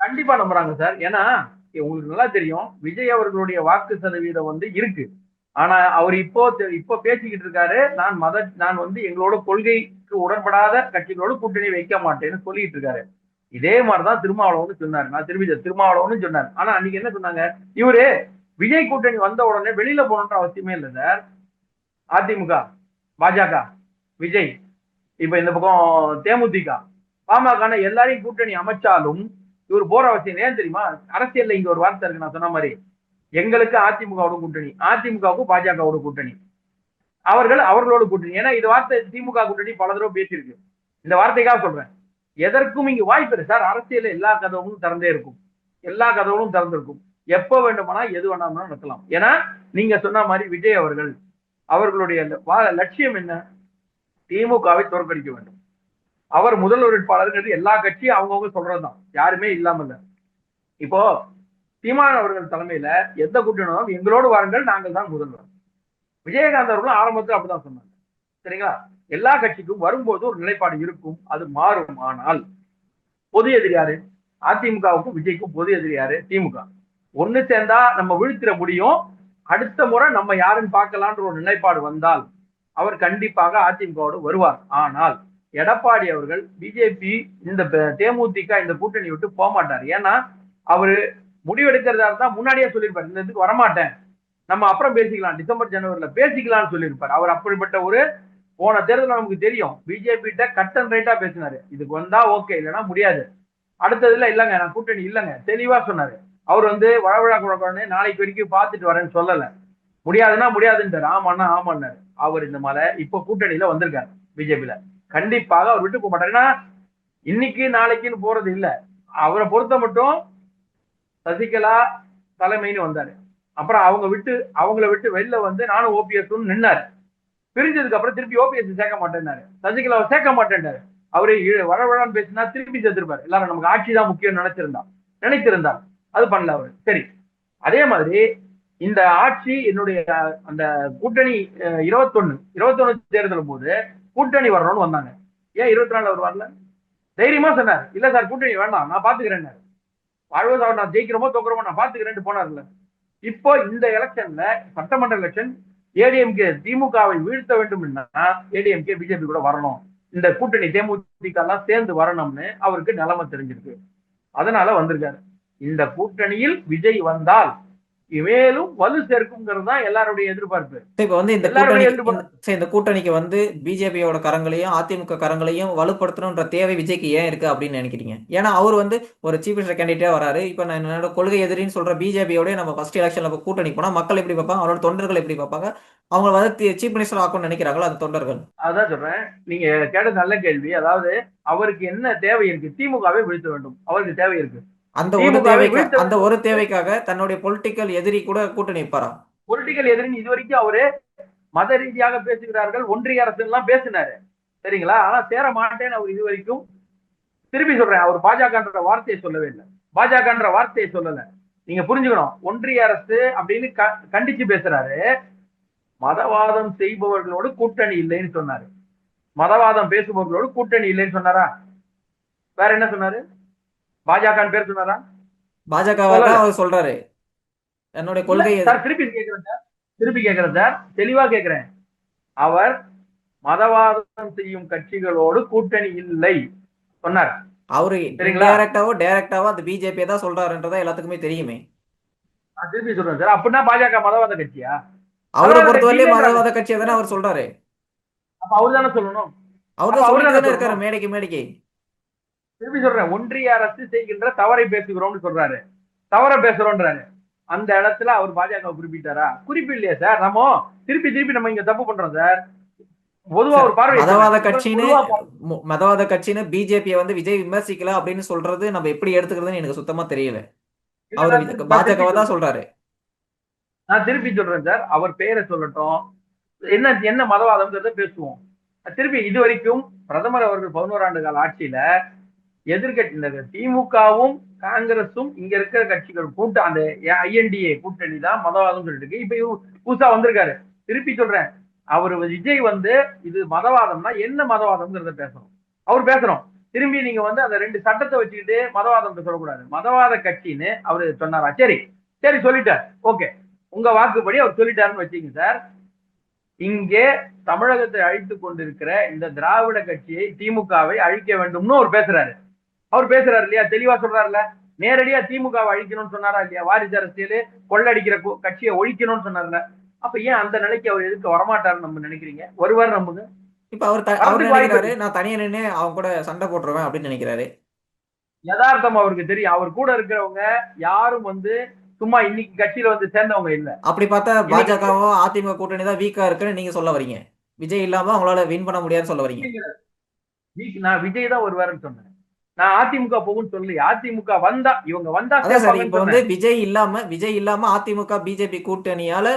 கண்டிப்பா நம்புறாங்க சார். ஏன்னா உங்களுக்கு நல்லா தெரியும் விஜய் அவர்களுடைய வாக்கு சதவீதம் வந்து இருக்கு. ஆனா அவர் இப்போ இப்போ பேசிக்கிட்டு இருக்காரு நான் மத நான் வந்து எங்களோட கொள்கைக்கு உடன்படாத கட்சிகளோட கூட்டணி வைக்க மாட்டேன்னு சொல்லிட்டு இருக்காரு. இதே மாதிரிதான் திருமாவளவன் சொன்னாரு. நான் திரும்பி திருமாவளவன் சொன்னார். ஆனா அன்னைக்கு என்ன சொன்னாங்க? இவரு விஜய் கூட்டணி வந்த உடனே வெளியில போகணுன்ற அவசியமே இல்லை சார். அதிமுக பாஜக விஜய். இப்ப இந்த பக்கம் தேமுதிக பாமகன எல்லாரையும் கூட்டணி அமைச்சாலும் இவர் போற அவசியம் ஏன் தெரியுமா? அரசியல்ல இங்க ஒரு வார்த்தை இருக்கு நான் சொன்ன மாதிரி. எங்களுக்கு அதிமுகவோட கூட்டணி அதிமுகவுக்கு பாஜகவோட கூட்டணி. அவர்கள் அவர்களோட கூட்டணி. ஏன்னா இது வார்த்தை திமுக கூட்டணி பல தடவை பேசியிருக்கு. இந்த வார்த்தைக்காக சொல்றேன். எதற்கும் இங்க வாய்ப்பு இல்லை சார். அரசியல எல்லா கதவுகளும் திறந்தே இருக்கும். எல்லா கதவுகளும் திறந்திருக்கும். எப்ப வேண்டுமானா எது வேணாலும் நடக்கலாம் ஏன்னா நீங்க சொன்ன மாதிரி விஜய் அவர்கள் அவர்களுடைய வா- லட்சியம் என்ன? திமுகவை தோற்கடிக்க வேண்டும். அவர் முதல்வர் வேட்பாளருங்கிறது எல்லா கட்சியும் அவங்கவுங்க சொல்றதுதான். யாருமே இல்லாம இல்ல இப்போ சீமான் அவர்கள் தலைமையில எந்த கூட்டணியும் எங்களோடு வாருங்கள் நாங்கள் தான் முதல்வர். விஜயகாந்த் அவர்களும் ஆரம்பத்தில் அப்படிதான் சொன்னாங்க. சரிங்களா? எல்லா கட்சிக்கும் வரும்போது ஒரு நிலைப்பாடு இருக்கும் அது மாறும். ஆனால் பொது எதிரியாரு அதிமுகவுக்கும் விஜய்க்கும் பொது எதிரியாரு திமுக. ஒண்ணு சேர்ந்தா நம்ம வீழ்த்திட முடியும். அடுத்த முறை நம்ம யாருன்னு பார்க்கலான்ற ஒரு நிலைப்பாடு வந்தால் அவர் கண்டிப்பாக அதிமுகவோடு வருவார். ஆனால் எடப்பாடி அவர்கள் பிஜேபி இந்த தேமுதிக இந்த கூட்டணி விட்டு போக மாட்டார் ஏன்னா அவரு முடிவெடுக்கிறதா இருந்தா முன்னாடியே சொல்லியிருப்பார். இந்த இதுக்கு வரமாட்டேன். நம்ம அப்புறம் பேசிக்கலாம். டிசம்பர் ஜனவரியில பேசிக்கலாம்னு சொல்லியிருப்பார். அவர் அப்படிப்பட்ட ஒரு போன தேர்தல் நமக்கு தெரியும். பிஜேபி கிட்ட கட் அண்ட் ரைட்டா பேசினாரு. இதுக்கு வந்தா ஓகே இல்லைன்னா முடியாது. அடுத்ததுல இல்லைங்க நான் கூட்டணி இல்லைங்க. தெளிவா சொன்னாரு. அவர் வந்து வழவிழா குழப்பம்னு நாளைக்கு வரைக்கும் பார்த்துட்டு வரேன்னு சொல்லலை. முடியாதுன்னா முடியாதுன்றாரு. ஆமாண்ணா ஆமான்னாரு. அவர் இந்த மலை இப்ப கூட்டணியில வந்திருக்காரு பிஜேபியில. கண்டிப்பாக அவர் விட்டு போக மாட்டார். ஏன்னா இன்னைக்கு நாளைக்குன்னு போறது இல்ல. அவரை பொறுத்த மட்டும் சசிகலா தலைமைன்னு வந்தாரு. அப்புறம் அவங்க விட்டு அவங்கள விட்டு வெளில வந்து நானும் ஓபிஎஸ் நின்னாரு. பிரிஞ்சதுக்கு அப்புறம் திருப்பி ஓபிஎஸ் சேர்க்க மாட்டேன்னாரு. சசிகலாவை சேர்க்க மாட்டேன்னாரு அவரு இ- பேசினா திருப்பி சேர்த்திருப்பாரு எல்லாரும் நமக்கு ஆட்சி தான் முக்கியம் நினைச்சிருந்தா நினைத்திருந்தார் அது பண்ணல அவரு. சரி. அதே மாதிரி இந்த ஆட்சி என்னுடைய அந்த கூட்டணி இருபத்தொன்னு இருபத்தொன்னு தேர்தலும் போது கூட்டணி வரணும்னு வந்தாங்க. ஏன் இருபத்தி நாலு அவர் வரல? தைரியமா சொன்னார். இல்ல சார் கூட்டணி வேண்டாம் நான் பாத்துக்கிறேன் வாழ்வது அவர் நான் ஜெயிக்கிறோமோ தோக்குறோமோ நான் பாத்துக்கிறேன் போனார்ல இப்போ இந்த எலெக்ஷன்ல சட்டமன்ற எலெக்ஷன் ஏடிஎம்கே திமுகவை வீழ்த்த வேண்டும் ஏடிஎம்கே பிஜேபி கூட வரணும். இந்த கூட்டணி தேமுதிக எல்லாம் சேர்ந்து வரணும்னு அவருக்கு நிலைமை தெரிஞ்சிருக்கு. அதனால வந்திருக்காரு. இந்த கூட்டணியில் விஜய் வந்தால் மேலும் வலு சேர்க்குங்கிறது தான் எல்லாருடைய எதிர்பார்ப்பு. இப்போ வந்து இந்த எதிர்பார்ப்பு- இந்த- கூட்டணிக்கு வந்து பிஜேபியோட கரங்களையும் அதிமுக கரங்களையும் வலுப்படுத்தணுன்ற தேவை விஜய்க்கு ஏன் இருக்கு அப்படின்னு நினைக்கிறீங்க? ஏன்னா அவர் வந்து ஒரு சீஃப் மினிஸ்டர் கேண்டிடேட்டா வராரு. இப்போ நான் என்னோட கொள்கை எதிரின்னு சொல்ற பிஜேபியோட நம்ம ஃபர்ஸ்ட் எலெக்ஷன்ல கூட்டணி போனா மக்கள் எப்படி பார்ப்பாங்க? அவரோட தொண்டர்கள் எப்படி பார்ப்பாங்க? அவங்க வந்து சீஃப் மினிஸ்டர் ஆக்கணும்னு நினைக்கிறாங்களோ அந்த தொண்டர்கள்? அதான் சொல்றேன். நீங்க கேட்ட நல்ல கேள்வி. அதாவது அவருக்கு என்ன தேவை இருக்கு? திமுகவை வீழ்த்த வேண்டும். அவருக்கு தேவை இருக்கு. அந்த ஒரு தேவைக்கு அந்த ஒரு தேவைக்காக தன்னுடைய பொலிட்டிக்கல் எதிரி கூட கூட்டணி வைப்பாரா? பொலிட்டிக்கல் எதிரின்னு இது வரைக்கும் அவரு மத ரீதியாக பேசுகிறார்கள் ஒன்றிய அரசு எல்லாம் பேசினாரு. சரிங்களா? ஆனா சேர மாட்டேன்னு அவர் இது வரைக்கும் திருப்பி சொல்றேன். அவர் பாஜகன்ற வார்த்தையை சொல்லவே இல்லை. பாஜகன்ற வார்த்தையை சொல்லல. நீங்க புரிஞ்சுக்கணும். ஒன்றிய அரசு அப்படின்னு கண்டிச்சு பேசுறாரு. மதவாதம் செய்பவர்களோடு கூட்டணி இல்லைன்னு சொன்னாரு. மதவாதம் பேசுபவர்களோடு கூட்டணி இல்லைன்னு சொன்னாரா? வேற என்ன சொன்னாரு? பாஜக பேர் சொன்னாரா? அவர் சொல்றாரு. என்னுடைய கொள்கை சார் திருப்பி கேக்குறேன் சார். திருப்பி கேக்குறேன் சார். தெளிவா கேக்குறேன். அவர் மதவாதம் செய்யும் கட்சிகளோடு கூட்டணி இல்லை சொன்னார். அவரு? டைரக்டாவோ டைரக்டாவோ அந்த பிஜேபி தான் சொல்றாருன்றதா எல்லாத்துக்குமே தெரியுமே. நான் திருப்பி சொல்றேன் சார். அப்படின்னா பாஜக மதவாத கட்சியா? அவரை பொறுத்தவரையிலே மதவாத கட்சியை தானே அவர் சொல்றாரு. அப்ப அவர் தானே சொல்லணும். அவர் தான் இருக்காரு. மேடைக்கு மேடைக்கு. திருப்பி சொல்றேன் ஒன்றிய அரசு செய்கின்ற தவறை பேசுகிறோம்னு சொல்றாரு. தவற பேசுறோன்றாரு அந்த இடத்துல அவர் பாஜக குறிப்பிட்டாரா? குறிப்பிடலையே சார்? நம்ம திருப்பி திருப்பி நம்ம இங்க தப்பு பண்றோம் சார். பொதுவா ஒரு பார்வை மதவாத கட்சின்னு மதவாத கட்சின்னு பிஜேபியை வந்து விஜய் விமர்சிக்கல அப்படின்னு சொல்றது நம்ம எப்படி எடுத்துக்கிறதுன்னு எனக்கு சுத்தமா தெரியல. அவர் பாஜகவை தான் சொல்றாரு. நான் திருப்பி சொல்றேன் சார். அவர் பேரை சொல்லட்டும். என்ன என்ன மதவாதம்ங்கிறத பேசுவோம். திருப்பி இது வரைக்கும் பிரதமர் அவர்கள் பதினோரு ஆண்டு கால ஆட்சியில எதிர்கட்சி திமுகவும் காங்கிரஸும் இங்க இருக்கிற கட்சிகள் கூட்டம் அந்த ஐஎன்டிஏ கூட்டணி தான் மதவாதம் சொல்லிட்டு இருக்கு இப்ப இவரு புதுசா வந்திருக்காரு. திருப்பி சொல்றேன். அவர் விஜய் வந்து இது மதவாதம்னா என்ன மதவாதம்ங்கிறத பேசணும். அவர் பேசணும். திரும்பி நீங்க வந்து அந்த ரெண்டு சட்டத்தை வச்சுக்கிட்டு மதவாதம் சொல்லக்கூடாது. மதவாத கட்சின்னு அவரு சொன்னாரா? சரி. சரி சொல்லிட்டார். ஓகே. உங்க வாக்குப்படி அவர் சொல்லிட்டாருன்னு வச்சுங்க சார். இங்கே தமிழகத்தை அழித்து கொண்டிருக்கிற இந்த திராவிட கட்சியை திமுகவை அழிக்க வேண்டும்னு அவர் பேசுறாரு. அவர் பேசுறாரு இல்லையா? தெளிவா சொல்றாருல்ல நேரடியா திமுகவை அழிக்கணும்னு சொன்னாரா இல்லையா? வாரிசு அரசியல் கொள்ளடிக்கிற கட்சியை ஒழிக்கணும்னு சொன்னார்ல. அப்ப ஏன் அந்த நிலைக்கு அவர் எதுக்கு வரமாட்டாருன்னு நம்ம நினைக்கிறீங்க? வருவார் நம்புங்க இப்ப அவர் அவர் நினைக்கிறாரு நான் தனியா நின்று அவங்க கூட சண்டை போட்டுருவேன் அப்படின்னு நினைக்கிறாரு. யதார்த்தம் அவருக்கு தெரியும். அவர் கூட இருக்கிறவங்க யாரும் வந்து சும்மா இன்னைக்கு கட்சியில வந்து சேர்ந்தவங்க இல்ல. அப்படி பார்த்தா பாஜகவும் அதிமுக கூட்டணி தான் வீக்கா இருக்குன்னு நீங்க சொல்ல வரீங்க. விஜய் இல்லாம அவங்களால வின் பண்ண முடியாதுன்னு சொல்ல வரீங்க. நான் விஜய் தான் வருவாருன்னு சொன்னேன். நான் அதிமுக போகும்னு சொல்லி அதிமுக வந்தா இவங்க வந்தா சார் இப்ப வந்து. விஜய் இல்லாம விஜய் இல்லாம அதிமுக பிஜேபி கூட்டணியால.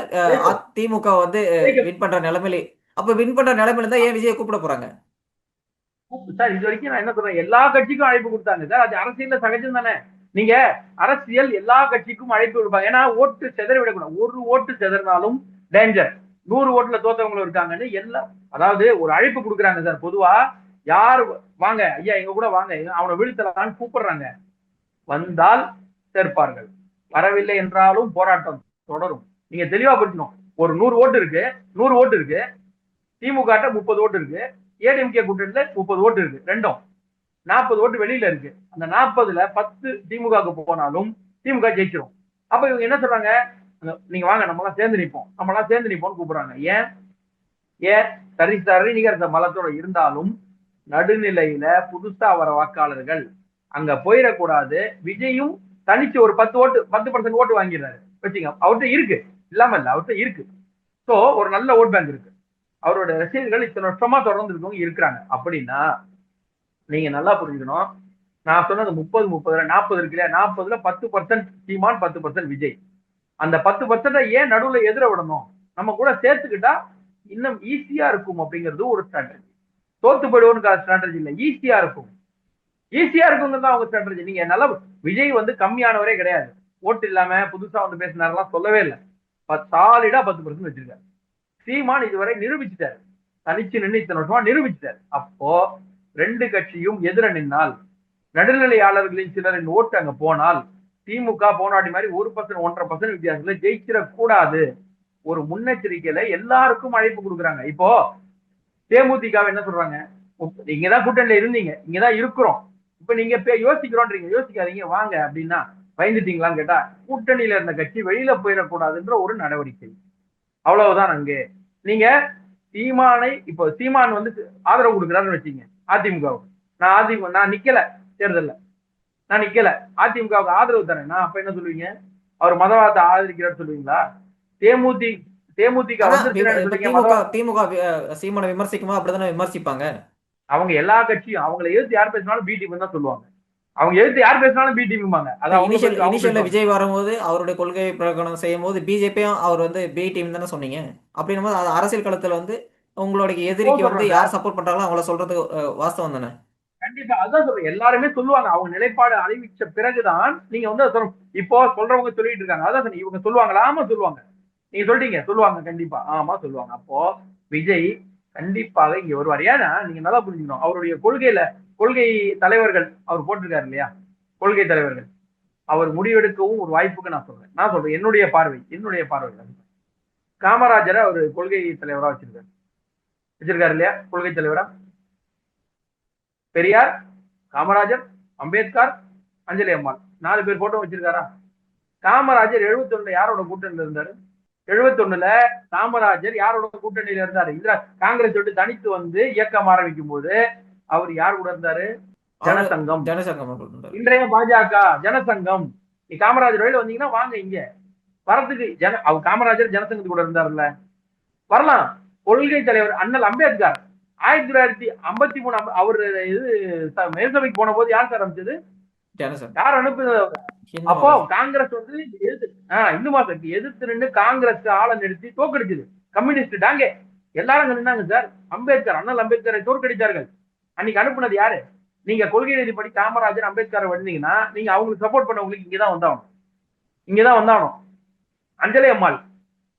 அதிமுக வந்து வின் பண்ற நிலைமையில அப்ப வின் பண்ற நிலைமையில இருந்தா ஏன் விஜய் கூப்பிட போறாங்க? சார் இது வரைக்கும் நான் என்ன சொல்றேன் எல்லா கட்சிக்கும் அழைப்பு கொடுத்தாங்க. சார் அது அரசியல்ல சகஜம் தானே. நீங்க அரசியல் எல்லா கட்சிக்கும் அழைப்பு கொடுப்பாங்க. ஏன்னா ஓட்டு செதற விடக்கூடாது. ஒரு ஓட்டு செதறினாலும் டேஞ்சர் நூறு ஓட்டுல தோத்தவங்களும் இருக்காங்கன்னு எல்லாம் அதாவது ஒரு அழைப்பு கொடுக்குறாங்க சார் பொதுவா யார் வாங்க ஐயா எங்க கூட வாங்க. அவனை வீழ்த்தலான்னு கூப்பிடுறாங்க. வந்தால் சேர்ப்பார்கள். வரவில்லை என்றாலும் போராட்டம் தொடரும். நீங்க தெளிவா புரிஞ்சுக்கணும். ஒரு நூறு ஓட்டு இருக்கு நூறு ஓட்டு இருக்கு. திமுக முப்பது ஓட்டு இருக்கு. ஏடிஎம்கே கூட்டணியில முப்பது ஓட்டு இருக்கு. ரெண்டும். நாற்பது ஓட்டு வெளியில இருக்கு. அந்த நாற்பதுல பத்து திமுகவுக்கு போனாலும் திமுக ஜெயிச்சிரும். அப்ப இவங்க என்ன சொல்றாங்க? நீங்க வாங்க நம்ம எல்லாம் சேர்ந்து நிற்போம் நம்ம எல்லாம் சேர்ந்து நிற்போம்னு கூப்பிடுறாங்க. ஏன்? ஏன்? சரி சரி நிகர் மலத்தோட இருந்தாலும் நடுநிலையில புதுசா வர வாக்காளர்கள். அங்க போயிடக்கூடாது. விஜயும் தனிச்சு ஒரு பத்து ஓட்டு பத்து பர்சன்ட் ஓட்டு வாங்கிடுறாரு. வச்சுங்க அவர்கிட்ட இருக்கு. இல்லாம இல்ல அவர்கிட்ட இருக்கு. சோ ஒரு நல்ல ஓட் பேங்க் இருக்கு. அவரோட ரசிகர்கள் இத்தனை வருஷமா தொடர்ந்து இருக்கவங்க இருக்கிறாங்க. அப்படின்னா நீங்க நல்லா புரிஞ்சுக்கணும். நான் சொன்னது முப்பது முப்பதுல நாற்பது இருக்கு இல்லையா? நாற்பதுல பத்து பர்சன்ட் சீமான் பத்து பர்சன்ட் விஜய். அந்த பத்து பர்சன்ட ஏன் நடுவுல எதிர விடணும்? நம்ம கூட சேர்த்துக்கிட்டா இன்னும் ஈஸியா இருக்கும் அப்படிங்கிறது ஒரு ஸ்ட்ராட்டஜி தோத்து போயிடுவோன்னு ஸ்ட்ராட்டஜி இல்ல. ஈஸியா இருக்கும். ஈஸியா இருக்குங்க தான் அவங்க ஸ்ட்ராட்டஜி நீங்க நல்லா விஜய் வந்து கம்மியானவரே கிடையாது. ஓட்டு இல்லாம புதுசா வந்து பேசினாரெல்லாம் சொல்லவே இல்லை. சாலிடா பத்து பர்சன்ட் வச்சிருக்காரு. சீமான் இதுவரை நிரூபிச்சிட்டாரு. தனிச்சு நின்று இத்தனை வருஷமா நிரூபிச்சுட்டாரு. அப்போ ரெண்டு கட்சியும் எதிர நின்னால் நடுநிலையாளர்களின் சிலரின் ஓட்டு அங்க போனால் திமுக போனாடி மாதிரி ஒரு பர்சன்ட் ஒன்றரை பர்சன்ட் வித்தியாசத்துல ஜெயிச்சிடக்கூடாது. ஒரு முன்னெச்சரிக்கையில எல்லாருக்கும் அழைப்பு கொடுக்குறாங்க. இப்போ தேமுதிக என்ன சொல்றாங்க? உப்- நீங்கதான் கூட்டணியில இருந்தீங்க. இங்கதான் இருக்கிறோம். இப்ப நீங்க பே- யோசிக்கிறோன்றீங்க. யோசிக்காதீங்க. வாங்க அப்படின்னா பயந்துட்டீங்களான்னு கேட்டா கூட்டணியில இருந்த கட்சி வெளியில போயிடக்கூடாதுன்ற ஒரு நடவடிக்கை. அவ்வளவுதான் அங்கே. நீங்க சீமானை இப்போ சீமான் வந்து ஆதரவு கொடுக்குறாருன்னு வச்சீங்க அதிமுகவுக்கு. நான் அதிமுக நான் நிக்கல தேர்தல்ல. நான் நிக்கல. அதிமுகவுக்கு ஆதரவு தரேன். நான் அப்ப என்ன சொல்லுவீங்க? அவர் மதவாதத்தை ஆதரிக்கிறார் சொல்லுவீங்களா? தேமுதி தேமுதிக திமுக திமுக சீமானை விமர்சிக்குமா? அப்படிதானே விமர்சிப்பாங்க. அவங்க எல்லா கட்சியும் அவங்களை எதிர்த்து யார் பேசினாலும் பி டீம் தான் சொல்லுவாங்க. அவங்க எதிர்த்து யார் பேசினாலும் பி டீம்பாங்க அது அவங்க இனிஷியல் பேசுவாங்க, அவங்க இனிஷியல்ல. விஜய் வரும்போது அவருடைய கொள்கை பிரகடனம் செய்யும் போது பிஜேபியும் அவர் வந்து பி டீம் தானே சொன்னீங்க? அப்படின்னும் போது அரசியல் களத்துல வந்து உங்களுடைய எதிரிக்கு வந்து. யார் சப்போர்ட் பண்றாங்களோ அவங்கள சொல்றது வாஸ்தவம் தானே? கண்டிப்பா அதான் சொல்றேன். எல்லாருமே சொல்லுவாங்க. அவங்க நிலைப்பாடு அறிவிச்ச பிறகுதான் நீங்க வந்து இப்போ சொல்றவங்க சொல்லிட்டு இருக்காங்க. அதான் இவங்க சொல்லுவாங்களா ஆமா சொல்லுவாங்க. நீங்க சொல்றீங்க சொல்லுவாங்க கண்டிப்பா. ஆமா சொல்லுவாங்க. அப்போ விஜய் கண்டிப்பாக இங்க வருவார். ஏன்னா நீங்க நல்லா புரிஞ்சுக்கணும். அவருடைய கொள்கையில கொள்கை தலைவர்கள் அவர் போட்டிருக்காரு இல்லையா? கொள்கை தலைவர்கள். அவர் முடிவெடுக்கவும் ஒரு வாய்ப்புக்கு நான் சொல்றேன். நான் சொல்றேன் என்னுடைய பார்வை என்னுடைய பார்வை. காமராஜரை அவர் கொள்கை தலைவரா வச்சிருக்காரு. வச்சிருக்காரு இல்லையா? கொள்கை தலைவரா? பெரியார் காமராஜர் அம்பேத்கர் அஞ்சலி அம்மாள். நாலு பேர் போட்டோ வச்சிருக்காரா? காமராஜர் 71 யாரோட கூட்டணியில் இருந்தாரு? 71 காமராஜர் யாரோட கூட்டணியில இருந்தாரு? இந்திரா காங்கிரஸ் விட்டு தனித்து வந்து இயக்கம் ஆரம்பிக்கும் போது அவர் யார் கூட இருந்தாரு? ஜனசங்கம். ஜனசங்கம். இன்றைய பாஜக ஜனசங்கம். நீ காமராஜர் வழியில வந்தீங்கன்னா வாங்க இங்க. வரத்துக்கு ஜன அவர் காமராஜர் ஜனசங்கத்து கூட இருந்தாருல்ல. வரலாம். கொள்கை தலைவர் அண்ணல் அம்பேத்கர். ஆயிரத்தி தொள்ளாயிரத்தி ஐம்பத்தி மூணு அவர் இது மேல்சபைக்கு போன போது யார் சார் ஜனசங்கம் யார் அனுப்புனது ஹிந்து அப்போ. காங்கிரஸ் வந்து எதிர்த்து ஆஹ் இந்து மாசத்துக்கு எதிர்த்து நின்று காங்கிரஸ் ஆளை நிறுத்தி தோக்கடிச்சது கம்யூனிஸ்ட் டாங்க. எல்லாரும் நின்னாங்க சார். அம்பேத்கர் அண்ணல் அம்பேத்கரை தோற்கடித்தார்கள் அன்னைக்கு அனுப்புனது யாரு? நீங்க கொள்கை ரீதிப்படி காமராஜர் அம்பேத்கரை வந்தீங்கன்னா நீங்க அவங்களுக்கு சப்போர்ட் பண்ணவங்களுக்கு இங்கதான் வந்தாகணும். இங்கதான் வந்தாகணும். அஞ்சலி அம்மாள்.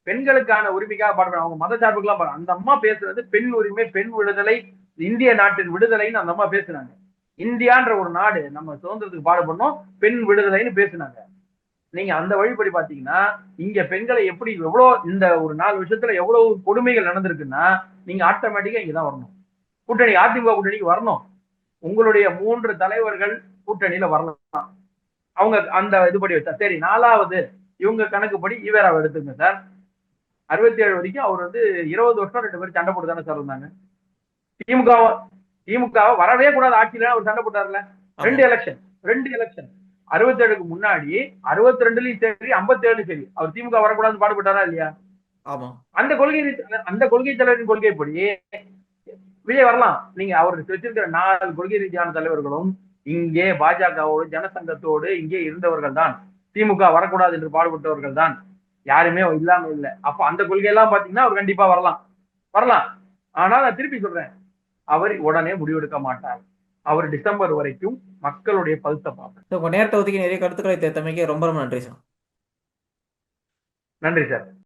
பெண்களுக்கான உரிமைக்காக பாடுறாங்க. அவங்க மத சார்புக்கெல்லாம் அந்த அம்மா பேசுறது பெண் உரிமை பெண் விடுதலை இந்திய நாட்டின் விடுதலைன்னு அந்த அம்மா பேசுனாங்க இந்தியான்ற ஒரு நாடு நம்ம சுதந்திரத்துக்கு பாடுபடணும் பெண் விடுதலைன்னு பேசுனாங்க. நீங்க அந்த வழிப்படி பாத்தீங்கன்னா இங்க பெண்களை எப்படி எவ்வளவு இந்த ஒரு நாலு வருஷத்துல எவ்வளவு கொடுமைகள் நடந்திருக்குன்னா நீங்க ஆட்டோமேட்டிக்கா இங்கதான் வரணும். கூட்டணி அதிமுக கூட்டணிக்கு வரணும். உங்களுடைய மூன்று தலைவர்கள் கூட்டணியில வரலாம். அவங்க அந்த இதுபடி வச்சா. சரி நாலாவது இவங்க கணக்குப்படி ஈவேராவை எடுத்துங்க சார். அறுபத்தி ஏழு வரைக்கும் அவர் வந்து இருபது வருஷம் ரெண்டு பேரும் சண்டை போட்டு தானே சார் இருந்தாங்க. திமுக திமுக வரவே கூடாது. ஆட்சியில அவர் சண்டை போட்டார்ல. ரெண்டு எலெக்ஷன் ரெண்டு எலெக்ஷன் அறுபத்தி ஏழுக்கு முன்னாடி அறுபத்தி ரெண்டுலயும் சரி ஐம்பத்தி ஏழுலயும் சரி அவர் திமுக வரக்கூடாதுன்னு பாடுபட்டாரா இல்லையா? ஆமா. அந்த கொள்கை அந்த கொள்கை தலைவரின் கொள்கைப்படி விஜய் வரலாம். நீங்க அவர் வச்சிருக்கிற நாலு கொள்கை ரீதியான தலைவர்களும் இங்கே பாஜகவோடு ஜனசங்கத்தோடு இங்கே இருந்தவர்கள் தான். திமுக வரக்கூடாது என்று பாடுபட்டவர்கள் தான். யாருமே இல்லாம இல்லை. அப்ப அந்த கொள்கையெல்லாம் பாத்தீங்கன்னா அவர் கண்டிப்பா வரலாம். வரலாம். ஆனா நான் திருப்பி சொல்றேன். அவர் உடனே முடிவெடுக்க மாட்டார். அவர் டிசம்பர் வரைக்கும் மக்களுடைய பல்சை பார்ப்பார் உங்க நேரத்தை ஒதுக்கி நிறைய கருத்துக்களை தேர்த்தமைக்கு ரொம்ப ரொம்ப நன்றி சார் நன்றி சார்